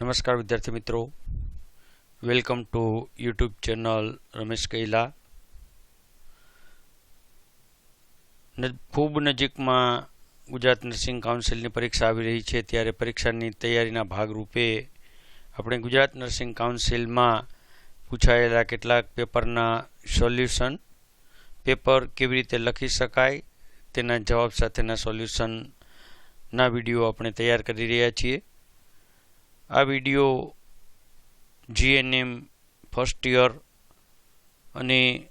નમસ્કાર વિદ્યાર્થી મિત્રો. Welcome to YouTube channel Ramesh Kaila. ખૂબ નજીકમાં ગુજરાત નર્સિંગ કાઉન્સિલની પરીક્ષા આવી રહી છે. ત્યારે પરીક્ષાની તૈયારીના ભાગરૂપે આપણે ગુજરાત નર્સિંગ કાઉન્સિલમાં પૂછાયેલા કેટલાક પેપરના સોલ્યુશન પેપર કેવી રીતે લખી શકાય, તેના જવાબ સાથેના સોલ્યુશનના વીડિયો આપણે તૈયાર કરી રહ્યા છીએ. આ વીડિયો જીએનએમ ફર્સ્ટ યર અને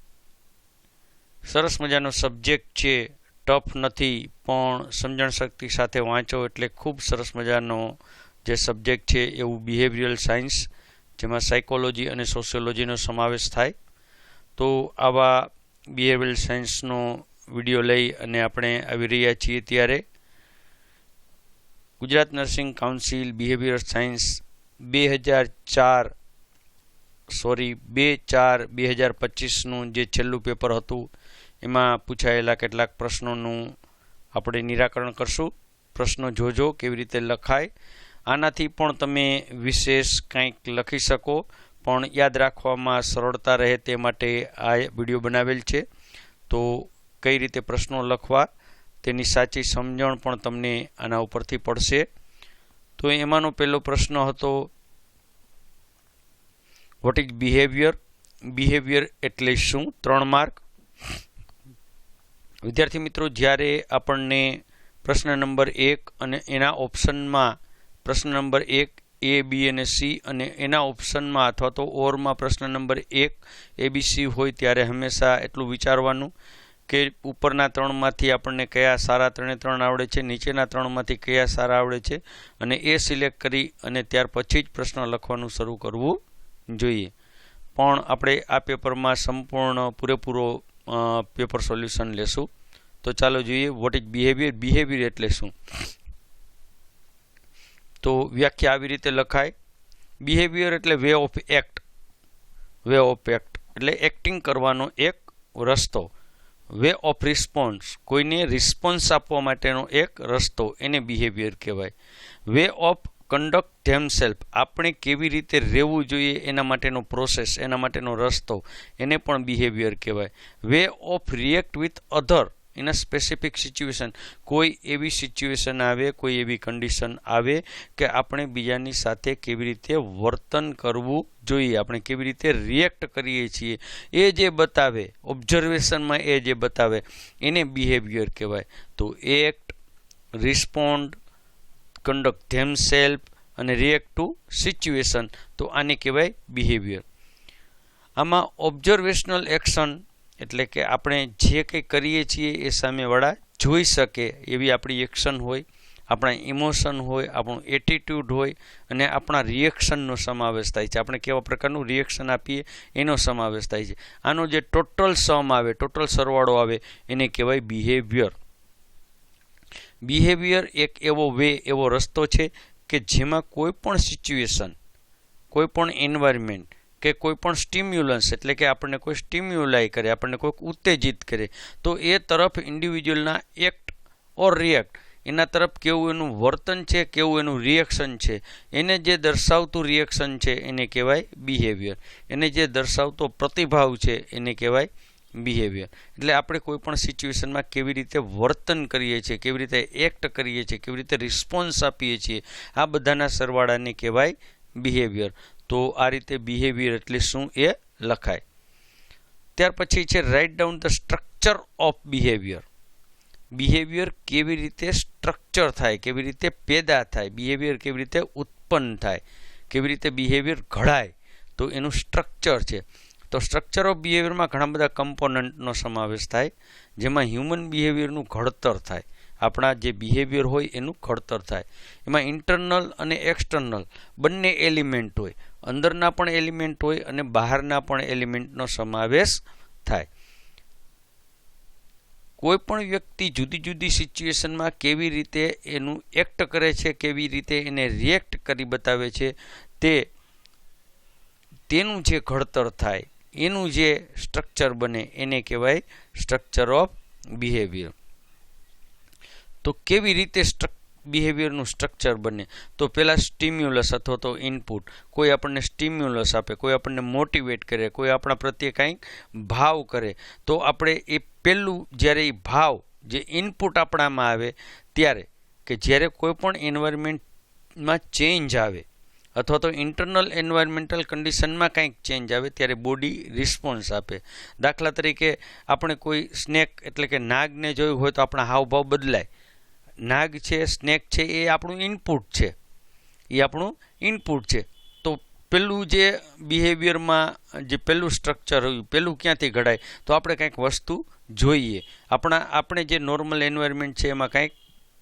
સરસ મજાનો સબ્જેક્ટ છે, ટફ નથી, પણ સમજણ શક્તિ સાથે વાંચો એટલે ખૂબ સરસ મજાનો જે સબ્જેક્ટ છે એવું બિહેવિયરલ સાયન્સ જેમાં સાયકોલોજી અને સોશિયોલોજીનો સમાવેશ થાય. તો આવા બિહેવિયરલ સાયન્સનો વીડિયો લઈ અને આપણે આવી રહ્યા છીએ ત્યારે Gujarat nursing council behaviour science બે હજાર ચાર સોરી બે ચાર બે હજાર પચીસનું જે છેલ્લું પેપર હતું, એમાં પૂછાયેલા કેટલાક પ્રશ્નોનું આપણે નિરાકરણ કરશું. પ્રશ્નો જોજો, કેવી રીતે લખાય. આનાથી પણ તમે વિશેષ કંઈક લખી શકો, પણ યાદ રાખવામાં સરળતા રહે તે માટે આ વીડિયો બનાવેલ છે. તો કઈ રીતે પ્રશ્નો લખવા? તેની સાચી સમજણ પણ તમને આના ઉપરથી પડશે. તો એમાંનો પહેલો પ્રશ્ન હતો વોટ ઇઝ બિહેવિયર બિહેવિયર એટલે શું? ત્રણ માર્ક. વિદ્યાર્થી મિત્રો, જ્યારે આપણને પ્રશ્ન નંબર એક અને એના ઓપ્શનમાં પ્રશ્ન નંબર એક, એ, બી અને સી અને એના ઓપ્શનમાં અથવા તો ઓરમાં પ્રશ્ન નંબર એક, એ, બી, સી હોય ત્યારે હંમેશા એટલું વિચારવાનું કે ઉપરના ત્રણમાંથી આપણને કયા સારા ત્રણે ત્રણ આવડે છે, નીચેના ત્રણમાંથી કયા સારા આવડે છે, અને એ સિલેક્ટ કરી અને ત્યાર પછી જ પ્રશ્ન લખવાનું શરૂ કરવું જોઈએ. પણ આપણે આ પેપરમાં સંપૂર્ણ પૂરેપૂરો પેપર સોલ્યુશન લેશું. તો ચાલો જોઈએ વોટ ઇઝ બિહેવિયર બિહેવિયર એટલે શું? તો વ્યાખ્યા આવી રીતે લખાય. બિહેવિયર એટલે way of act way of act એટલે એક્ટિંગ કરવાનો એક રસ્તો. વે ઓફ રિસ્પોન્સ કોઈને રિસ્પોન્સ આપવા માટેનો એક રસ્તો એને બિહેવિયર કહેવાય. વે ઓફ કન્ડક્ટ ધેમસેલ્ફ આપણે કેવી રીતે રહેવું જોઈએ એના માટેનો પ્રોસેસ એના માટેનો રસ્તો, એને પણ બિહેવિયર કહેવાય. Way of react with other in a specific situation કોઈ એવી સિચ્યુએશન આવે, કોઈ એવી કન્ડિશન આવે કે આપણે બીજાની સાથે કેવી રીતે વર્તન કરવું જોઈએ. આપણે કેવી રીતે રિએક્ટ કરીએ છીએ. એ જે બતાવે ઓબ્ઝર્વેશનમાં એ જે બતાવે, એને બિહેવિયર કહેવાય. તો એક્ટ રિસ્પોન્ડ કન્ડક્ટ ધેમસેલ્ફ અને રિએક્ટ ટુ સિચ્યુએશન તો આને કહેવાય બિહેવિયર આમાં ઓબ્ઝર્વેશનલ એક્શન એટલે કે આપણે જે કંઈ કરીએ છીએ એ સામેવાળા જોઈ શકે એવી આપણી એક્શન હોય, આપણા ઇમોશન હોય, આપણું એટીટ્યૂડ હોય અને આપણા રિએક્શનનો સમાવેશ થાય છે. આપણે કેવા પ્રકારનું રિએક્શન આપીએ એનો સમાવેશ થાય છે. આનો જે ટોટલ સમ આવે, ટોટલ સરવાળો આવે, એને કહેવાય બિહેવિયર બિહેવિયર એક એવો વે એવો રસ્તો છે કે જેમાં કોઈ પણ સિચ્યુએશન કોઈ પણ એન્વાયરમેન્ટ કે કોઈ પણ સ્ટિમ્યુલન્સ, એટલે કે આપણને કોઈ સ્ટિમ્યુલાઈ કરે, આપણને કોઈક ઉત્તેજિત કરે, તો એ તરફ ઇન્ડિવિજ્યુઅલના એક્ટ ઓર રિએક્ટ એના તરફ કેવું એનું વર્તન છે, કેવું એનું રિએક્શન છે, એને જે દર્શાવતું રિએક્શન છે, એને કહેવાય બિહેવિયર એને જે દર્શાવતો પ્રતિભાવ છે, એને કહેવાય બિહેવિયર એટલે આપણે કોઈ પણ સિચ્યુએશનમાં કેવી રીતે વર્તન કરીએ છીએ, કેવી રીતે એક્ટ કરીએ છીએ, કેવી રીતે રિસ્પોન્સ આપીએ છીએ, આ બધાના સરવાળાને કહેવાય બિહેવિયર તો આ રીતે બિહેવિયર એટલે શું એ લખાય. ત્યાર પછી છે write down the structure of behaviour behaviour કેવી રીતે સ્ટ્રક્ચર થાય, કેવી રીતે પેદા થાય બિહેવિયર કેવી રીતે ઉત્પન્ન થાય, કેવી રીતે બિહેવિયર ઘડાય, તો એનું સ્ટ્રક્ચર છે. તો સ્ટ્રક્ચર ઓફ બિહેવિયરમાં ઘણા બધા કમ્પોનન્ટનો સમાવેશ થાય, જેમાં હ્યુમન બિહેવિયરનું ઘડતર થાય. આપણા જે બિહેવિયર હોય એનું ઘડતર થાય. એમાં ઇન્ટરનલ અને એક્સટર્નલ બંને એલિમેન્ટ હોય. અંદરના પણ એલિમેન્ટ હોય અને બહારના પણ એલિમેન્ટનો સમાવેશ થાય. કોઈ પણ વ્યક્તિ જુદી જુદી સિચ્યુએશનમાં કેવી રીતે એનું એક્ટ કરે છે, કેવી રીતે એને રિએક્ટ કરી બતાવે છે, તે તેનું જે ઘડતર થાય, એનું જે સ્ટ્રક્ચર બને, એને કહેવાય સ્ટ્રક્ચર ઓફ બિહેવિયર તો કેવી રીતે બિહેવિયરનું સ્ટ્રક્ચર બને? તો પહેલાં સ્ટિમ્યુલસ અથવા તો ઇનપુટ કોઈ આપણને સ્ટિમ્યુલસ આપે, કોઈ આપણને મોટિવેટ કરે, કોઈ આપણા પ્રત્યે કંઈક ભાવ કરે. તો આપણે એ પહેલું જ્યારે એ ભાવ, જે ઇનપુટ આપણામાં આવે ત્યારે કે જ્યારે કોઈ પણ એન્વાયરમેન્ટમાં ચેન્જ આવે અથવા તો ઇન્ટરનલ એન્વાયરમેન્ટલ કન્ડિશનમાં કંઈક ચેન્જ આવે ત્યારે બોડી રિસ્પોન્સ આપે. દાખલા તરીકે આપણે કોઈ સ્નેક એટલે કે નાગને જોયું હોય તો આપણા હાવભાવ બદલાય. નાગ છે, સ્નેક છે, એ આપણું ઇનપુટ છે. એ આપણું ઇનપુટ છે. તો પેલું જે બિહેવિયરમાં જે પેલું સ્ટ્રક્ચર હોય, પેલું ક્યાંથી ઘડાય, તો આપણે કંઈક વસ્તુ જોઈએ. આપણા, આપણે જે નોર્મલ એન્વાયરમેન્ટ છે, એમાં કંઈક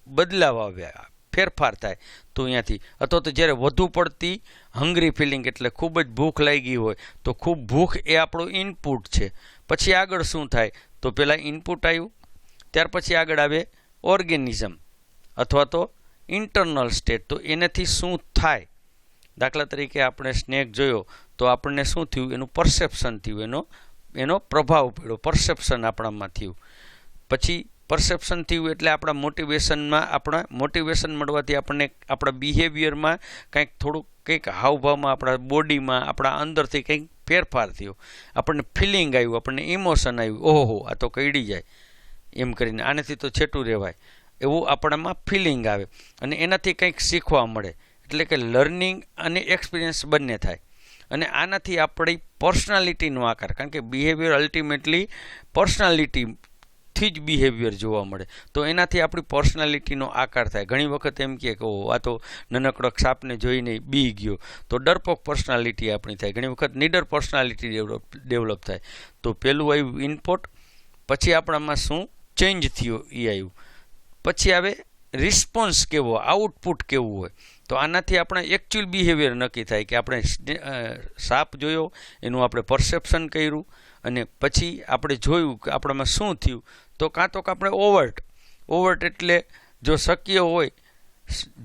બદલાવ આવ્યા ફેરફાર થાય, તો અહીંયાથી. અથવા તો જ્યારે વધુ પડતી હંગ્રી ફિલિંગ એટલે ખૂબ જ ભૂખ લાગી હોય, તો ખૂબ ભૂખ એ આપણું ઇનપુટ છે. પછી આગળ શું થાય? તો પહેલાં ઇનપુટ આવ્યું, ત્યાર પછી આગળ આવે ઓર્ગેનિઝમ અથવા તો ઇન્ટરનલ સ્ટેટ તો એનાથી શું થાય? દાખલા તરીકે આપણે સ્નેક જોયો, તો આપણને શું થયું? એનું પરસેપ્શન થયું. એનો એનો પ્રભાવ પડ્યો. પરસેપ્શન આપણામાં થયું. પછી પરસેપ્શન થયું એટલે આપણા મોટિવેશનમાં આપણા મોટિવેશન મળવાથી આપણને આપણા બિહેવિયરમાં કંઈક થોડુંક, કંઈક હાવભાવમાં, આપણા બોડીમાં આપણા અંદરથી કંઈક ફેરફાર થયો. આપણને ફિલિંગ આવ્યું, આપણને ઇમોશન આવ્યું. ઓહો, આ તો કઈડી જાય. એમ કરીને. આનાથી તો છેટું રહેવાય. એવું આપણામાં ફિલિંગ આવે. અને એનાથી કંઈક શીખવા મળે. એટલે કે લર્નિંગ અને એક્સપિરિયન્સ બંને થાય. અને આનાથી આપણી પર્સનાલિટીનો આકાર. કારણ કે બિહેવિયર અલ્ટિમેટલી પર્સનાલિટીથી જ બિહેવિયર જોવા મળે. તો એનાથી આપણી પર્સનાલિટીનો આકાર થાય. ઘણી વખત એમ કહે કે ઓ આ તો નાનકડો સાપને જોઈને બી ગયો. તો ડરપોક પર્સનાલિટી આપણી થાય. ઘણી વખત નીડર પર્સનાલિટી ડેવલપ ડેવલપ થાય. તો પહેલું આવ્યું ઇનપુટ પછી આપણામાં શું ચેન્જ થયો એ આવ્યું. પછી આવે રિસ્પોન્સ કેવો આઉટપુટ કેવું હોય. તો આનાથી આપણે એકચ્યુઅલ બિહેવિયર નક્કી થાય કે આપણે સાપ જોયો, એનું આપણે પરસેપ્શન કર્યું અને પછી આપણે જોયું કે આપણામાં શું થયું. તો કાં તો આપણે ઓવર્ટ ઓવર્ટ એટલે જો શક્ય હોય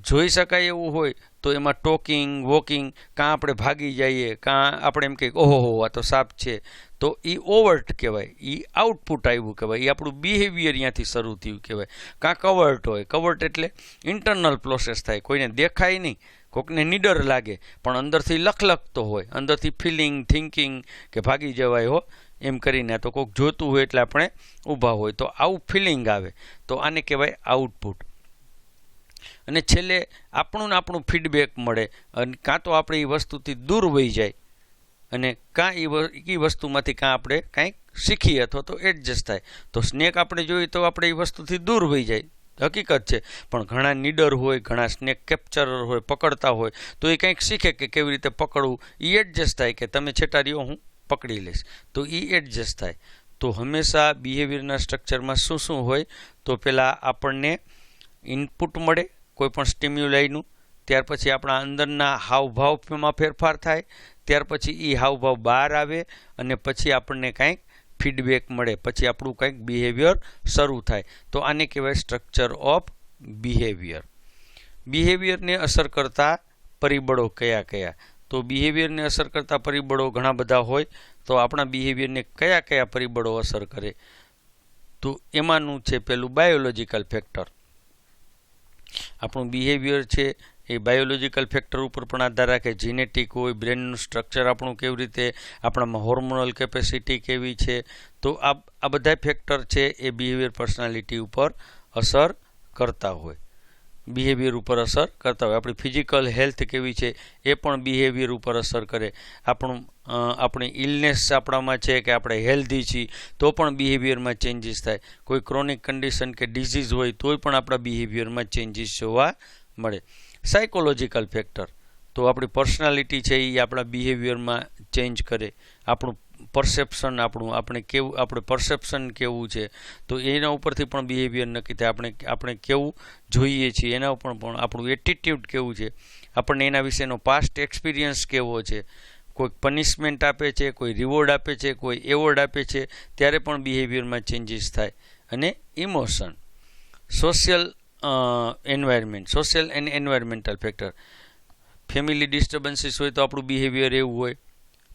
જોઈ શકાય એવું હોય તો એમાં ટોકિંગ, વોકિંગ, કાં આપણે ભાગી જઈએ, કાં આપણે એમ કહીએ ઓહો આ તો સાપ છે. તો એ ઓવર્ટ કહેવાય એ આઉટપુટ આવ્યું કહેવાય એ આપણું બિહેવિયર ત્યાંથી શરૂ થયું કહેવાય. કાં કવર્ટ હોય કવર્ટ એટલે ઇન્ટરનલ પ્રોસેસ થાય, કોઈને દેખાય નહીં, કોકને નીડર લાગે, પણ અંદરથી લખલખતો હોય, અંદરથી ફિલિંગ થિંકિંગ કે ભાગી જવાય હો, એમ કરીને તો કોઈક જોતું હોય એટલે આપણે ઊભા હોય, તો આવું ફિલિંગ આવે, તો આને કહેવાય આઉટપુટ. અને છેલ્લે આપણું ને આપણું ફીડબેક મળે. અને કાં તો આપણે એ વસ્તુથી દૂર વહી જાય. અને કાં એ વસ્તુમાંથી કાં આપણે કાંઈક શીખીએ અથવા તો એડજસ્ટ થાય. તો સ્નેક આપણે જોઈએ તો આપણે એ વસ્તુથી દૂર વહી જાય. હકીકત છે. પણ ઘણા નીડર હોય, ઘણા સ્નેક કેપ્ચરર હોય, પકડતા હોય, તો એ કંઈક શીખે કે કેવી રીતે પકડવું. એ એડજસ્ટ થાય કે તમે છેટા હું પકડી લઈશ. તો એ એડજસ્ટ થાય. તો હંમેશા બિહેવિયરના સ્ટ્રક્ચરમાં શું શું હોય, તો પહેલાં આપણને ઇનપુટ મળે, કોઈપણ સ્ટિમ્યુલાઈનું ત્યાર પછી આપણા અંદરના હાવભાવમાં ફેરફાર થાય, ત્યાર પછી એ હાવભાવ બહાર આવે અને પછી આપણને કાંઈક ફીડબેક મળે, પછી આપણું કંઈક બિહેવિયર શરૂ થાય. તો આને કહેવાય સ્ટ્રક્ચર ઓફ બિહેવિયર બિહેવિયરને અસર કરતા પરિબળો કયા કયા? તો બિહેવિયરને અસર કરતા પરિબળો ઘણા બધા હોય, તો આપણા બિહેવિયરને કયા કયા પરિબળો અસર કરે? તો એમાંનું છે પેલું બાયોલોજિકલ ફેક્ટર આપણું બિહેવિયર છે એ બાયોલોજિકલ ફેક્ટર ઉપર પણ આધાર રાખે. જીનેટિક હોય બ્રેનનું સ્ટ્રક્ચર આપણું કેવી રીતે, આપણામાં હોર્મોનલ કેપેસિટી કેવી છે, તો આ આ બધા ફેક્ટર છે એ બિહેવિયર પર્સનાલિટી ઉપર અસર કરતા હોય. બિહેવિયર ઉપર અસર કરતા હોય. આપણી ફિઝિકલ હેલ્થ કેવી છે એ પણ બિહેવિયર ઉપર અસર કરે. આપણું આપણી ઇલનેસ આપણામાં છે કે આપણે હેલ્ધી છીએ, તો પણ બિહેવિયરમાં ચેન્જીસ થાય. કોઈ ક્રોનિક કન્ડિશન કે ડિઝીઝ હોય, તોય પણ આપણા બિહેવિયરમાં ચેન્જીસ જોવા મળે. સાયકોલોજીકલ ફેક્ટર તો આપણી પર્સનાલિટી છે એ આપણા બિહેવિયરમાં ચેન્જ કરે. આપણું પરસેપ્શન આપણું, આપણે કેવું, આપણે પરસેપ્શન કેવું છે? તો એના ઉપરથી પણ બિહેવિયર નક્કી થાય. આપણે આપણે કેવું જોઈએ છીએ? એના ઉપર પણ આપણું એટીટ્યૂડ કેવું છે? આપણને એના વિશેનો પાસ્ટ એક્સપિરિયન્સ કેવો છે? કોઈ પનિશમેન્ટ આપે છે, કોઈ રિવોર્ડ આપે છે, કોઈ એવોર્ડ આપે છે, ત્યારે પણ બિહેવિયરમાં ચેન્જીસ થાય. અને emotion social environment social and environmental factor family disturbances હોય તો આપણું બિહેવિયર એવું હોય.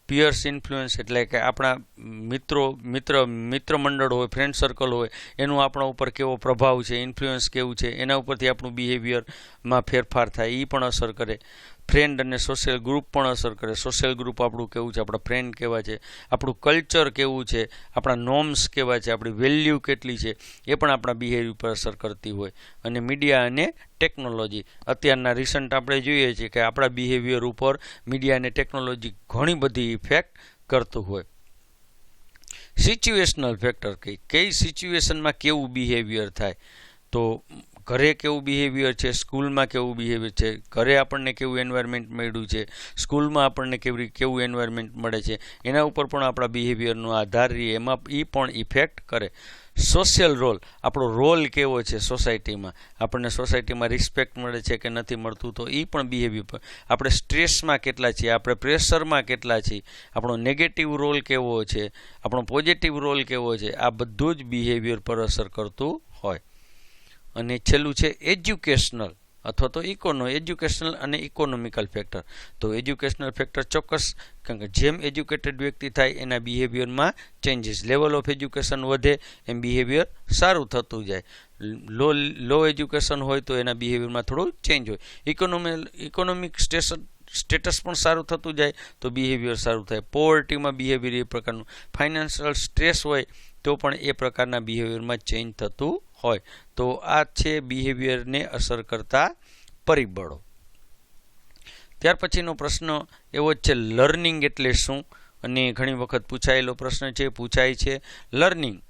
પિયર્સ ઇન્ફ્લુઅન્સ એટલે કે આપણા મિત્રો, મિત્ર મિત્ર મંડળ હોય ફ્રેન્ડ સર્કલ હોય, એનું આપણા ઉપર કેવો પ્રભાવ છે ઇન્ફ્લુઅન્સ કેવું છે, એના ઉપરથી આપણું બિહેવિયરમાં ફેરફાર થાય એ પણ અસર કરે. ફ્રેન્ડ અને સોશિયલ ગ્રુપ પણ અસર કરે. સોશિયલ ગ્રુપ આપણું કેવું છે? આપણા ફ્રેન્ડ કેવા છે? આપણું કલ્ચર કેવું છે? આપણા નોર્મ્સ કેવા છે? આપણી વેલ્યુ કેટલી છે? એ પણ આપણા બિહેવિયર ઉપર અસર કરતી હોય. અને મીડિયા અને ટેકનોલોજી અત્યારના રિસન્ટ આપણે જોઈએ છીએ કે આપણા બિહેવિયર ઉપર મીડિયા અને ટેકનોલોજી ઘણી બધી ઇફેક્ટ કરતું હોય. સિચ્યુએશનલ ફેક્ટર કઈ કઈ સિચ્યુએશનમાં કેવું બિહેવિયર થાય? તો ઘરે કેવું બિહેવિયર છે, સ્કૂલમાં કેવું બિહેવિયર છે, ઘરે આપણને કેવું એન્વાયરમેન્ટ મળ્યું છે, સ્કૂલમાં આપણને કેવી કેવું એન્વાયરમેન્ટ મળે છે, એના ઉપર પણ આપણા બિહેવિયરનો આધાર રહીએ એમાં એ પણ ઇફેક્ટ કરે. સોશિયલ રોલ આપણો રોલ કેવો છે સોસાયટીમાં આપણને સોસાયટીમાં રિસ્પેક્ટ મળે છે કે નથી મળતું, તો એ પણ બિહેવિયર પર. આપણે સ્ટ્રેસમાં કેટલા છીએ, આપણે પ્રેશરમાં કેટલા છીએ, આપણો નેગેટિવ રોલ કેવો છે, આપણો પોઝિટિવ રોલ કેવો છે, આ બધું જ બિહેવિયર પર અસર કરતું હોય. અને છેલ્લું છે એજ્યુકેશનલ અથવા તો ઇકોનો એજ્યુકેશનલ અને ઇકોનોમિકલ ફેક્ટર તો એજ્યુકેશનલ ફેક્ટર ચોક્કસ, કારણ કે જેમ એજ્યુકેટેડ વ્યક્તિ થાય એના બિહેવિયરમાં ચેન્જીસ લેવલ ઓફ એજ્યુકેશન વધે, એમ બિહેવિયર સારું થતું જાય. લો લો એજ્યુકેશન હોય તો એના બિહેવિયરમાં થોડું ચેન્જ હોય. ઇકોનોમિક ઇકોનોમિક સ્ટેશન સ્ટેટસ પણ સારું થતું જાય તો બિહેવિયર સારું થાય. પોવર્ટીમાં બિહેવિયર એ પ્રકારનું. ફાઇનાન્શિયલ સ્ટ્રેસ હોય તો પણ એ પ્રકારના બિહેવિયરમાં ચેન્જ થતું હોય. તો આ છે બિહેવિયરને અસર કરતા પરિબળો. ત્યાર પછીનો પ્રશ્ન એવો જ છે લર્નિંગ એટલે શું? અને ઘણી વખત પૂછાયેલો પ્રશ્ન છે, પૂછાય છે લર્નિંગ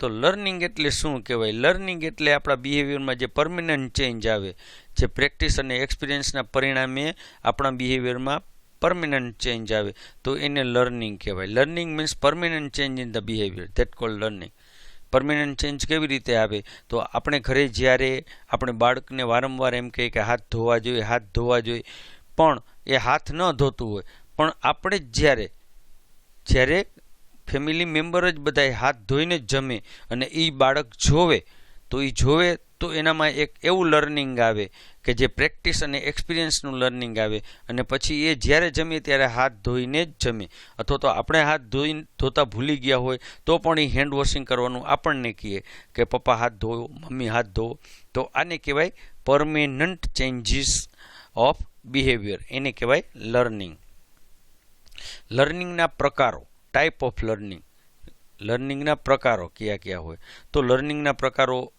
તો લર્નિંગ એટલે શું કહેવાય? લર્નિંગ એટલે આપણા બિહેવિયરમાં જે પરમનન્ટ ચેન્જ આવે, જે પ્રેક્ટિસ અને એક્સપિરિયન્સના પરિણામે આપણા બિહેવિયરમાં પરમનન્ટ ચેન્જ આવે. તો એને લર્નિંગ કહેવાય. Learning means permanent change in the behaviour that call learning permanent change કેવી રીતે આવે? તો આપણે ઘરે જ્યારે આપણે બાળકને વારંવાર એમ કહીએ કે હાથ ધોવા જોઈએ, હાથ ધોવા જોઈએ, પણ એ હાથ ન ધોતું હોય, પણ આપણે જ જ્યારે જ્યારે ફેમિલી મેમ્બર જ બધાએ હાથ ધોઈને જ જમે અને એ બાળક જોવે તો એ જોવે તો એનામાં એક એવું લર્નિંગ આવે કે જે પ્રેક્ટિસ અને એક્સપિરિયન્સનું લર્નિંગ આવે અને પછી એ જ્યારે જમે ત્યારે હાથ ધોઈને જ જમે. અથવા તો આપણે હાથ ધોઈ ધોતા ભૂલી ગયા હોય તો પણ એ હેન્ડ વોશિંગ કરવાનું આપણને કહીએ કે પપ્પા હાથ ધોવો મમ્મી હાથ ધોવો તો આને કહેવાય પરમેનન્ટ ચેન્જીસ ઓફ બિહેવિયર એને કહેવાય લર્નિંગ લર્નિંગના પ્રકારો ટાઈપ ઓફ લર્નિંગ લર્નિંગના પ્રકારો કયા કયા હોય? તો લર્નિંગના પ્રકારો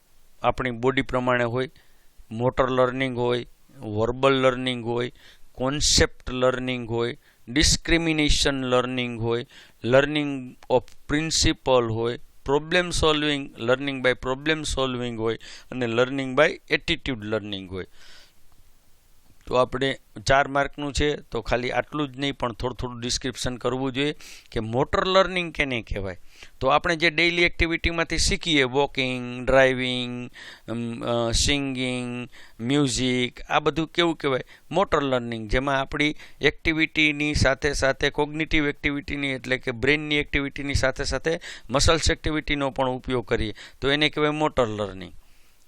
આપણી બોડી પ્રમાણે હોય મોટર લર્નિંગ હોય વર્બલ લર્નિંગ હોય કોન્સેપ્ટ લર્નિંગ હોય ડિસ્ક્રિમિનેશન લર્નિંગ હોય લર્નિંગ ઓફ પ્રિન્સિપલ હોય problem solving learning by problem solving હોય, અને લર્નિંગ બાય એટીટ્યુડ લર્નિંગ હોય. તો આપણે ચાર માર્કનું છે, તો ખાલી આટલું જ નહીં, પણ થોડું થોડું ડિસ્ક્રિપ્શન કરવું જોઈએ કે મોટર લર્નિંગ કેને કહેવાય. તો આપણે જે ડેઇલી એક્ટિવિટીમાંથી શીખીએ વોકિંગ ડ્રાઇવિંગ સિંગિંગ મ્યુઝિક આ બધું કેવું કહેવાય? મોટર લર્નિંગ જેમાં આપણી એક્ટિવિટીની સાથે સાથે કોગ્નિટિવ એક્ટિવિટીની એટલે કે બ્રેનની એક્ટિવિટીની સાથે સાથે મસલ્સ એક્ટિવિટીનો પણ ઉપયોગ કરીએ. તો એને કહેવાય મોટર લર્નિંગ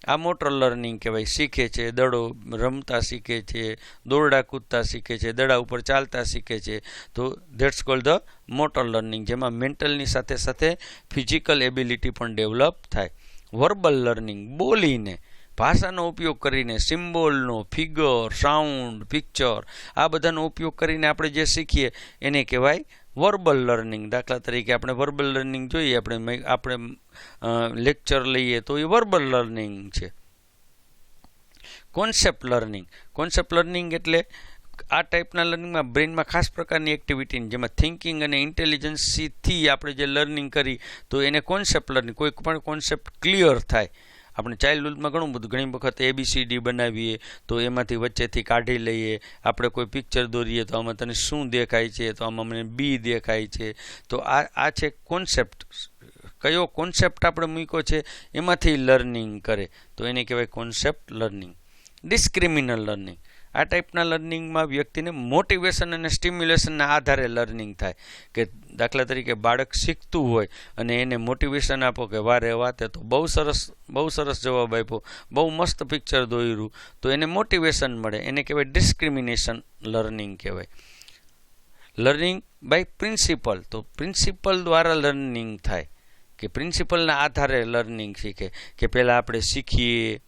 આ મોટર લર્નિંગ કહેવાય. શીખે છે, દડો રમતા શીખે છે, દોરડા કૂદતા શીખે છે, દડા ઉપર ચાલતા શીખે છે. તો that's call the motor learning, જેમાં મેન્ટલની સાથે સાથે ફિઝિકલ એબિલિટી પણ ડેવલપ થાય. વર્બલ લર્નિંગ, બોલીને, ભાષાનો ઉપયોગ કરીને, સિમ્બોલનો, ફિગર, સાઉન્ડ, પિક્ચર, આ બધાનો ઉપયોગ કરીને આપણે જે શીખીએ, એને કહેવાય વર્બલ લર્નિંગ દાખલા તરીકે આપણે વર્બલ લર્નિંગ જોઈએ, આપણે આપણે લેક્ચર લઈએ તો એ વર્બલ લર્નિંગ છે. કોન્સેપ્ટ લર્નિંગ કોન્સેપ્ટ લર્નિંગ એટલે આ ટાઈપના લર્નિંગમાં બ્રેનમાં ખાસ પ્રકારની એક્ટિવિટી જેમાં થિંકિંગ અને ઇન્ટેલિજન્સીથી આપણે જે લર્નિંગ કરી, તો એને કોન્સેપ્ટ લર્નિંગ કોઈ પણ કોન્સેપ્ટ ક્લિયર થાય. આપણે ચાઇલ્ડહુડમાં ઘણું બધું, ઘણી વખત એબીસીડી બનાવીએ, તો એમાંથી વચ્ચેથી કાઢી લઈએ. આપણે કોઈ પિક્ચર દોરીએ તો આમાં તને શું દેખાય છે, તો આમાં મને બી દેખાય છે. તો આ આ છે કોન્સેપ્ટ કયો કોન્સેપ્ટ આપણે મૂક્યો છે? એમાંથી લર્નિંગ કરે. તો એને કહેવાય કોન્સેપ્ટ લર્નિંગ ડિસ્ક્રિમિનલ લર્નિંગ આ ટાઈપના લર્નિંગમાં વ્યક્તિને મોટિવેશન અને સ્ટિમ્યુલેશનના આધારે લર્નિંગ થાય. કે દાખલા તરીકે બાળક શીખતું હોય અને એને મોટિવેશન આપો કે વારે વાતે તો બહુ સરસ બહુ સરસ જવાબ આપ્યો, બહુ મસ્ત પિક્ચર દોર્યું, તો એને મોટિવેશન મળે. એને કહેવાય ડિસ્ક્રિમિનેશન લર્નિંગ કહેવાય. લર્નિંગ બાય પ્રિન્સિપલ તો પ્રિન્સિપલ દ્વારા લર્નિંગ થાય. કે પ્રિન્સિપલના આધારે લર્નિંગ શીખે. કે પહેલાં આપણે શીખીએ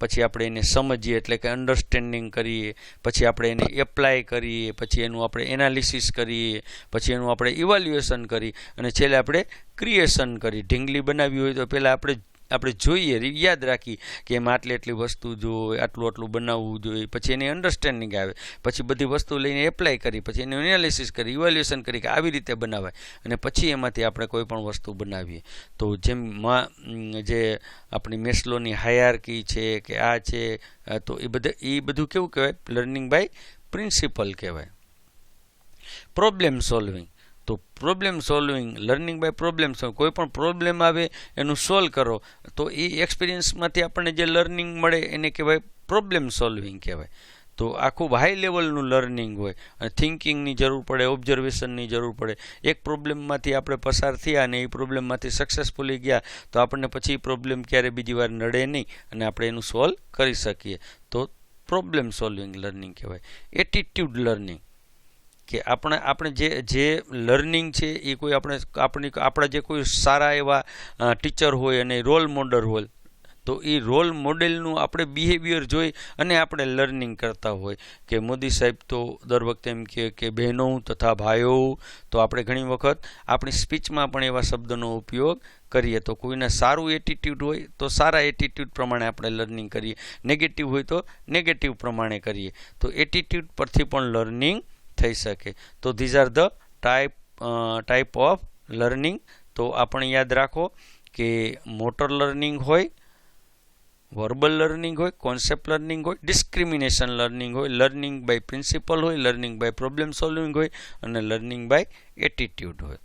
પછી આપણે એને સમજીએ, એટલે કે અન્ડરસ્ટેન્ડિંગ કરીએ, પછી આપણે એને એપ્લાય કરીએ, પછી એનું આપણે એનાલિસિસ કરીએ, પછી એનું આપણે ઇવાલ્યુએશન કરીએ, અને છેલ્લે આપણે ક્રિએશન કરી ઢીંગલી બનાવી હોય તો પહેલાં આપણે આપણે જોઈએ યાદ રાખી કે એમાં આટલી આટલી વસ્તુ જોઈએ આટલું આટલું બનાવવું જોઈએ પછી એની અન્ડરસ્ટેન્ડિંગ આવે, પછી બધી વસ્તુ લઈને એપ્લાય કરી, પછી એનું એનાલિસિસ કરી ઇવેલ્યુએશન કરી કે આવી રીતે બનાવાય, અને પછી એમાંથી આપણે કોઈ પણ વસ્તુ બનાવીએ. તો જેમ જે આપણી મેસ્લોની હાયારકી છે કે આ છે તો એ બધા, એ બધું કેવું કહેવાય? લર્નિંગ બાય પ્રિન્સિપલ કહેવાય. પ્રોબ્લેમ સોલ્વિંગ તો problem solving learning by problem solve કોઈ પણ પ્રોબ્લેમ આવે એનું સોલ્વ કરો. તો એ એક્સપિરિયન્સમાંથી આપણને જે લર્નિંગ મળે એને કહેવાય પ્રોબ્લેમ સોલ્વિંગ કહેવાય. તો આખું હાઈ લેવલનું લર્નિંગ હોય. અને થિંકિંગની જરૂર પડે ઓબ્ઝર્વેશનની જરૂર પડે. એક પ્રોબ્લેમમાંથી આપણે પસાર થયા અને એ પ્રોબ્લેમમાંથી સક્સેસફુલી ગયા, તો આપણને પછી પ્રોબ્લેમ ક્યારે બીજી વાર નડે નહીં અને આપણે એનું સોલ્વ કરી શકીએ. તો પ્રોબ્લેમ સોલ્વિંગ લર્નિંગ કહેવાય. એટીટ્યુડ લર્નિંગ કે આપણે આપણે જે જે લર્નિંગ છે એ કોઈ આપણે, આપણી, આપણા જે કોઈ સારા એવા ટીચર હોય અને રોલ મોડલ હોય, તો એ રોલ મોડેલનું આપણે બિહેવિયર જોઈ અને આપણે લર્નિંગ કરતા હોય. કે મોદી સાહેબ તો દર વખતે એમ કહે કે બહેનો તથા ભાઈઓ, તો આપણે ઘણી વખત આપણી સ્પીચમાં પણ એવા શબ્દનો ઉપયોગ કરીએ. તો કોઈને સારું એટીટ્યૂડ હોય તો સારા એટીટ્યૂડ પ્રમાણે આપણે લર્નિંગ કરીએ. નેગેટિવ હોય તો નેગેટિવ પ્રમાણે કરીએ. તો એટીટ્યૂડ પરથી પણ લર્નિંગ થઈ શકે. તો these are the type type of learning તો આપણે યાદ રાખો કે મોટર લર્નિંગ હોય વર્બલ લર્નિંગ હોય કોન્સેપ્ટ લર્નિંગ હોય ડિસ્ક્રિમિનેશન લર્નિંગ હોય લર્નિંગ બાય પ્રિન્સિપલ હોય લર્નિંગ બાય પ્રોબ્લેમ સોલ્વિંગ હોય અને લર્નિંગ બાય એટીટ્યુડ હોય.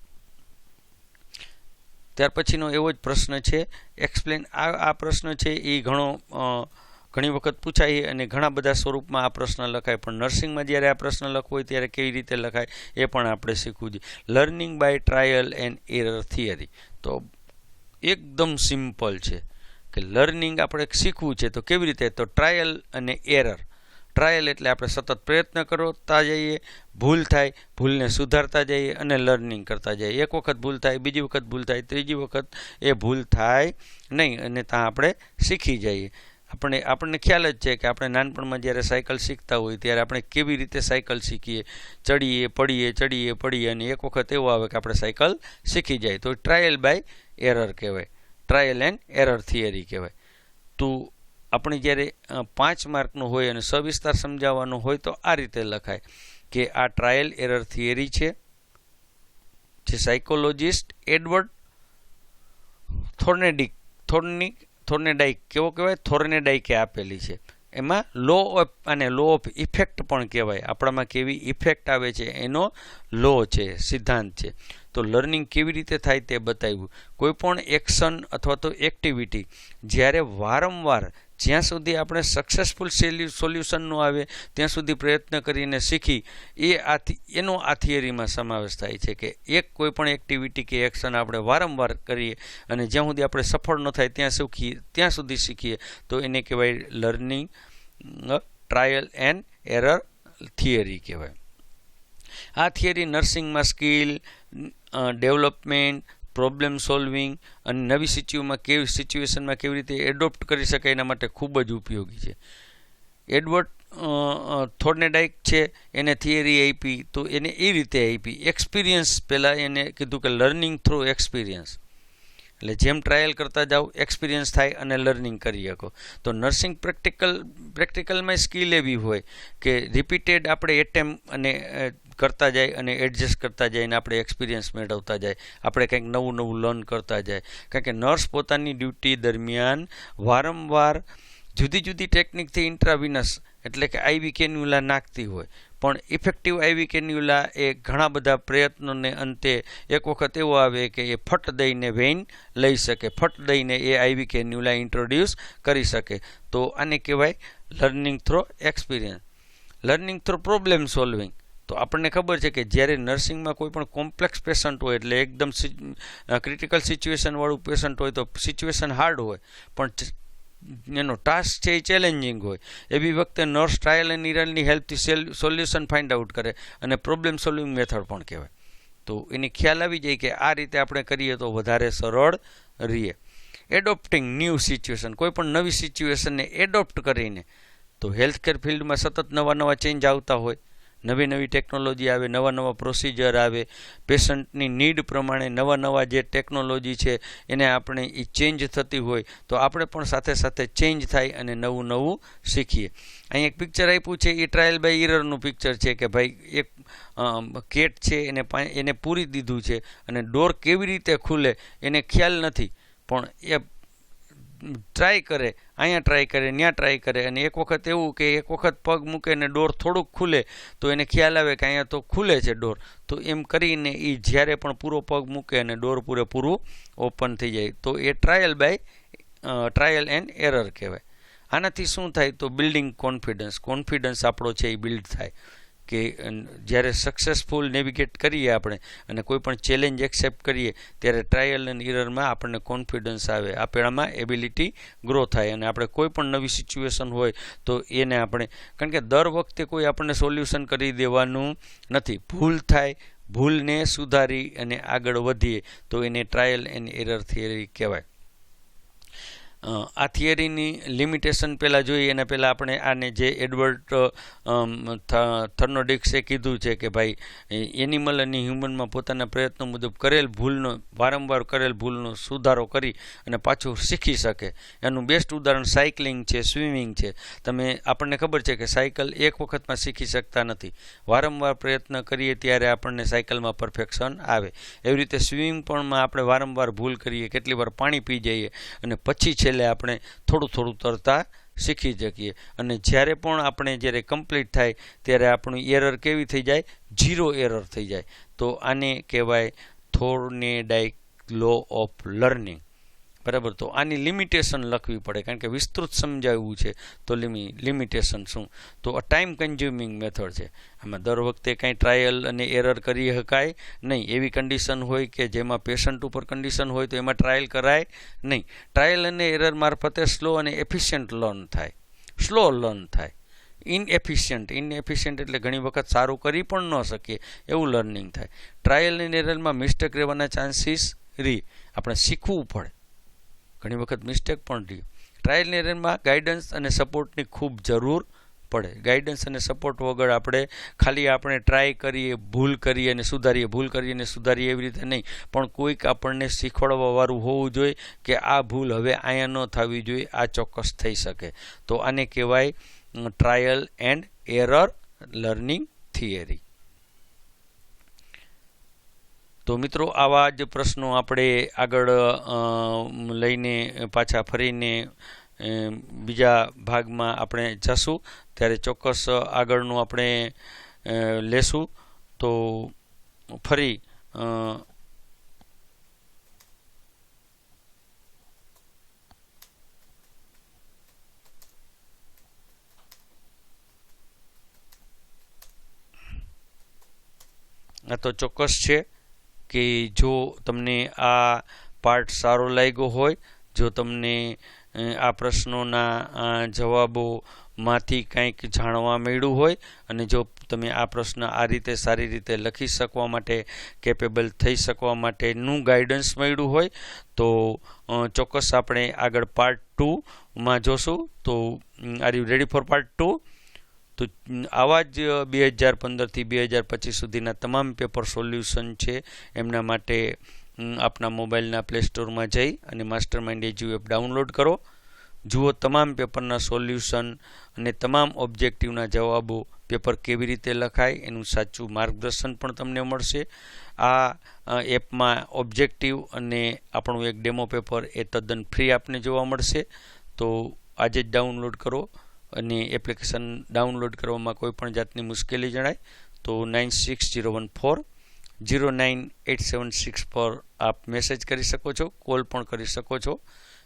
ત્યાર પછીનો એવો જ પ્રશ્ન છે. એક્સપ્લેન આ આ પ્રશ્ન છે. એ ઘણો ઘણી વખત પૂછાય અને ઘણા બધા સ્વરૂપમાં આ પ્રશ્ન લખાય, પણ નર્સિંગમાં જ્યારે આ પ્રશ્ન લખવો હોય ત્યારે કેવી રીતે લખાય એ પણ આપણે શીખવું જોઈએ. Learning by trial and error theory તો એકદમ સિમ્પલ છે કે લર્નિંગ આપણે શીખવું છે તો કેવી રીતે? તો ટ્રાયલ અને એરર ટ્રાયલ એટલે આપણે સતત પ્રયત્ન કરતા જઈએ, ભૂલ થાય, ભૂલને સુધારતા જઈએ અને લર્નિંગ કરતા જઈએ. એક વખત ભૂલ થાય, બીજી વખત ભૂલ થાય, ત્રીજી વખત એ ભૂલ થાય નહીં અને ત્યાં આપણે શીખી જઈએ. આપણે, આપણને ખ્યાલ જ છે કે આપણે નાનપણમાં જ્યારે સાયકલ શીખતા હોય ત્યારે આપણે કેવી રીતે સાયકલ શીખીએ? ચડીએ, પડીએ ચડીએ, પડીએ અને એક વખત એવો આવે કે આપણે સાયકલ શીખી જાય. તો ટ્રાયલ બાય એરર કહેવાય. ટ્રાયલ એન્ડ એરર થિયરી કહેવાય. તો આપણે જ્યારે પાંચ માર્કનું હોય અને સવિસ્તાર સમજાવવાનું હોય તો આ રીતે લખાય કે આ ટ્રાયલ એરર થિયરી છે, જે સાયકોલોજિસ્ટ એડવર્ડ થોર્નેડિક, થોર્નિક થોર્નેડાઇક કેવો કહેવાય? થોર્નેડાઇકે આપેલી છે. એમાં લો ઓફ અને લો ઓફ ઇફેક્ટ પણ કહેવાય. આપણામાં કેવી ઇફેક્ટ આવે છે, એનો લો છે, સિદ્ધાંત છે. તો લર્નિંગ કેવી રીતે થાય તે બતાવ્યું. કોઈ પણ એક્શન અથવા તો એક્ટિવિટી જ્યારે વારંવાર જ્યાં સુધી આપણે સક્સેસફુલ સોલ્યુશન ન આવે, ત્યાં સુધી પ્રયત્ન કરીને શીખી, એ આ એનો આ થિયરીમાં સમાવેશ થાય છે કે એક કોઈ પણ એક્ટિવિટી કે એક્શન આપણે વારંવાર કરીએ અને જ્યાં સુધી આપણે સફળ ન થાય, ત્યાં શીખીએ ત્યાં સુધી શીખીએ, તો એને કહેવાય learning trial and error theory કહેવાય. આ થિયરી નર્સિંગમાં સ્કિલ ડેવલપમેન્ટ પ્રોબ્લેમ સોલ્વિંગ અને નવી સિચ્યુમાં કેવી, સિચ્યુએશનમાં કેવી રીતે એડોપ્ટ કરી શકાય એના માટે ખૂબ જ ઉપયોગી છે. એડવર્ડ થોર્નેડાઇક છે, એને થિયરી આપી, તો એને એ રીતે આપી. એક્સપિરિયન્સ પહેલાં એને કીધું કે લર્નિંગ થ્રુ એક્સપિરિયન્સ એટલે જેમ ટ્રાયલ કરતા જાઓ એક્સપિરિયન્સ થાય અને લર્નિંગ કરી શકો. તો નર્સિંગ પ્રેક્ટિકલ પ્રેક્ટિકલમાં સ્કિલ એવી હોય કે રિપીટેડ આપણે એટેમ અને કરતા જાય અને એડજસ્ટ કરતા જાય અને આપણે એક્સપિરિયન્સ મેળવતા જાય. આપણે કંઈક નવું નવું લર્ન કરતા જાય. કારણ કે નર્સ પોતાની ડ્યુટી દરમિયાન વારંવાર જુદી જુદી ટેકનિકથી ઇન્ટ્રાવિનસ એટલે કે આઈવી કેન્યુલા નાખતી હોય. પણ ઇફેક્ટિવ આઈવી કેન્યુલા એ ઘણા બધા પ્રયત્નોને અંતે એક વખત એવો આવે કે એ ફટ દઈને વેઇન લઈ શકે, ફટ દઈને એ આઈવી કેન્યુલા ઇન્ટ્રોડ્યુસ કરી શકે. તો આને કહેવાય learning through experience. Learning through problem solving. તો આપણને ખબર છે કે જ્યારે નર્સિંગમાં કોઈ પણ કોમ્પ્લેક્સ પેશન્ટ હોય એટલે એકદમ ક્રિટિકલ સિચ્યુએશનવાળું પેશન્ટ હોય તો સિચ્યુએશન હાર્ડ હોય. પણ એનો ટાસ્ક છે એ ચેલેન્જિંગ હોય. એવી વખતે નર્સ ટ્રાયલ એન્ડ ઇરલની હેલ્પથી સોલ્યુશન ફાઇન્ડ આઉટ કરે અને પ્રોબ્લેમ સોલ્વિંગ મેથડ પણ કહેવાય. તો એની ખ્યાલ આવી જાય કે આ રીતે આપણે કરીએ તો વધારે સરળ રહીએ. એડોપ્ટિંગ ન્યૂ સિચ્યુએશન કોઈ પણ નવી સિચ્યુએશનને એડોપ્ટ કરીને તો હેલ્થકેર ફિલ્ડમાં સતત નવા નવા ચેન્જ આવતા હોય. નવી નવી ટેકનોલોજી આવે, નવા નવા પ્રોસિજર આવે પેશન્ટની નીડ પ્રમાણે નવા નવા જે ટેકનોલોજી છે એને આપણે એ ચેન્જ થતી હોય તો આપણે પણ સાથે સાથે ચેન્જ થાય અને નવું નવું શીખીએ. અહીં એક પિક્ચર આપ્યું છે એ ટ્રાયલ બાય ઇરરનું પિક્ચર છે કે ભાઈ એક કેટ છે, એને એને પૂરી દીધું છે અને ડોર કેવી રીતે ખુલે એને ખ્યાલ નથી. પણ એ ટ્રાય કરે અહીંયા ટ્રાય કરે ત્યાં ટ્રાય કરે અને એક વખત એવું કે એક વખત પગ મૂકે ને ડોર થોડુંક ખુલે, તો એને ખ્યાલ આવે કે અહીંયા તો ખુલે છે ડોર. તો એમ કરીને એ જ્યારે પણ પૂરો પગ મૂકે અને ડોર પૂરેપૂરું ઓપન થઈ જાય. તો એ trial by trial and error કહેવાય. આનાથી શું થાય? તો બિલ્ડિંગ કોન્ફિડન્સ કોન્ફિડન્સ આપણો છે એ બિલ્ડ થાય. કે જ્યારે સક્સેસફુલ નેવિગેટ કરીએ આપણે અને કોઈ પણ ચેલેન્જ એક્સેપ્ટ કરીએ, ત્યારે ટ્રાયલ એન્ડ ઇરરમાં આપણને કોન્ફિડન્સ આવે, આપણામાં એબિલિટી ગ્રો થાય. અને આપણે કોઈ પણ નવી સિચ્યુએશન હોય, તો એને આપણે, કારણ કે દર વખતે કોઈ આપણને સોલ્યુશન કરી દેવાનું નથી. ભૂલ થાય, ભૂલને સુધારી અને આગળ વધીએ, તો એને ટ્રાયલ એન્ડ એરર થિયરી કહેવાય. આ થિયરીની લિમિટેશન પહેલાં જોઈએ, એના પહેલાં આપણે આને જે એડવર્ટ થર્નોડિક્સે કીધું છે કે ભાઈ એનિમલ અને હ્યુમનમાં પોતાના પ્રયત્નો મુજબ કરેલ ભૂલનો, વારંવાર કરેલ ભૂલનો સુધારો કરી અને પાછું શીખી શકે. એનું બેસ્ટ ઉદાહરણ સાયકલિંગ છે સ્વિમિંગ છે. તમે, આપણને ખબર છે કે સાયકલ એક વખતમાં શીખી શકતા નથી. વારંવાર પ્રયત્ન કરીએ ત્યારે આપણને સાયકલમાં પરફેક્શન આવે. એવી રીતે સ્વિમિંગ પણમાં આપણે વારંવાર ભૂલ કરીએ, કેટલી વાર પાણી પી જઈએ અને પછી છે છેલ્લે આપણે થોડું થોડું તરતા શીખી શકીએ. અને જ્યારે પણ આપણે જ્યારે કમ્પ્લીટ થાય, ત્યારે આપણું એરર કેવી થઈ જાય? ઝીરો એરર થઈ જાય. તો આને કહેવાય થોર્નેડાઇક લો ઓફ લર્નિંગ બરાબર? તો આની લિમિટેશન લખવી પડે, કારણ કે વિસ્તૃત સમજાવવું છે, તો લિમિ લિમિટેશન શું? તો આ ટાઈમ કન્ઝ્યુમિંગ મેથડ છે. આમાં દર વખતે કાંઈ ટ્રાયલ અને એરર કરી શકાય નહીં. એવી કન્ડિશન હોય કે જેમાં પેશન્ટ ઉપર કન્ડિશન હોય તો એમાં ટ્રાયલ કરાય નહીં. ટ્રાયલ અને એરર મારફતે સ્લો અને એફિશિયન્ટ લર્ન થાય. સ્લો લર્ન થાય. ઇનએફિશિયન્ટ ઇનએફિશિયન્ટ એટલે ઘણી વખત સારું કરી પણ ન શકીએ. એવું લર્નિંગ થાય. ટ્રાયલ અને એરરમાં મિસ્ટેક રહેવાના ચાન્સીસ રી. આપણે શીખવું પડે. ઘણી વખત મિસ્ટેક પણ રહી. ટ્રાયલ એરરમાં ગાઈડન્સ અને સપોર્ટની ખૂબ જરૂર પડે. ગાઈડન્સ અને સપોર્ટ વગર આપણે ખાલી આપણે ટ્રાય કરીએ, ભૂલ કરીએ અને સુધારીએ, ભૂલ કરીએ અને સુધારીએ એવી રીતે નહીં. પણ કોઈક આપણને શીખવાડવાવાળું હોવું જોઈએ કે આ ભૂલ હવે અહીંયા ન થવી જોઈએ, આ ચોક્કસ થઈ શકે. તો આને કહેવાય trial and error learning theory તો મિત્રો, આવા જ પ્રશ્નો આપણે આગળ લઈને પાછા ફરીને બીજા ભાગમાં આપણે જશું. ત્યારે ચોક્કસ આગળનું આપણે લેશું. તો ફરી આ તો ચોક્કસ છે. કે જો તમને આ પાર્ટ સારો લાગ્યો હોય, જો તમને આ પ્રશ્નોના જવાબોમાંથી કંઈક જાણવા મળ્યું હોય અને જો તમે આ પ્રશ્ન આ રીતે સારી રીતે લખી શકવા માટે કેપેબલ થઈ શકવા માટેનું ગાઈડન્સ મળ્યું હોય, તો ચોક્કસ આપણે આગળ પાર્ટ ટુમાં જોશું. તો are you ready for part two તો આવા જ બે હજાર પંદરથી બે હજાર પચીસ સુધીના તમામ પેપર સોલ્યુશન છે, એમના માટે આપના મોબાઈલના પ્લે સ્ટોરમાં જઈ અને master mind edu app download કરો. જુઓ તમામ પેપરના સોલ્યુશન અને તમામ ઓબ્જેક્ટિવના જવાબો પેપર કેવી રીતે લખાય, એનું સાચું માર્ગદર્શન પણ તમને મળશે. આ એપમાં ઓબ્જેક્ટિવ અને આપણું એક ડેમો પેપર એ તદ્દન ફ્રી આપને જોવા મળશે. તો આજે જ ડાઉનલોડ કરો. અને એપ્લિકેશન ડાઉનલોડ કરવામાં કોઈ પણ જાતની મુશ્કેલી જણાય, તો nine six zero one four zero nine eight seven six પર આપ મેસેજ કરી શકો છો, કોલ પણ કરી શકો છો.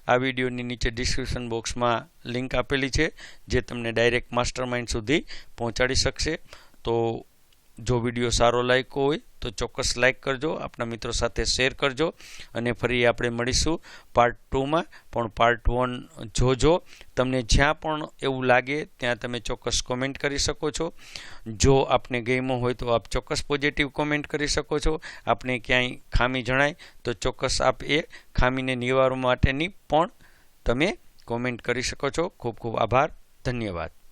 આ વિડીયોની નીચે ડિસ્ક્રિપ્શન બોક્સમાં લિંક આપેલી છે, જે તમને ડાયરેક્ટ માસ્ટર માઇન્ડ સુધી પહોંચાડી શકશે. તો જો વીડિયો સારો લાગ્યો હોય તો ચોક્કસ લાઇક કરજો આપણા મિત્રો સાથે શેર કરજો અને ફરી આપણે મળીશું પાર્ટ ટુમાં પણ પાર્ટ વન જોજો. તમને જ્યાં પણ એવું લાગે ત્યાં તમે ચોક્કસ કોમેન્ટ કરી શકો છો. જો આપને ગેમો હોય તો આપ ચોક્કસ પોઝિટિવ કોમેન્ટ કરી શકો છો. આપને ક્યાંય ખામી જણાય તો ચોક્કસ આપ એ ખામીને નિવારવા માટેની પણ તમે કોમેન્ટ કરી શકો છો. ખૂબ ખૂબ આભાર. ધન્યવાદ.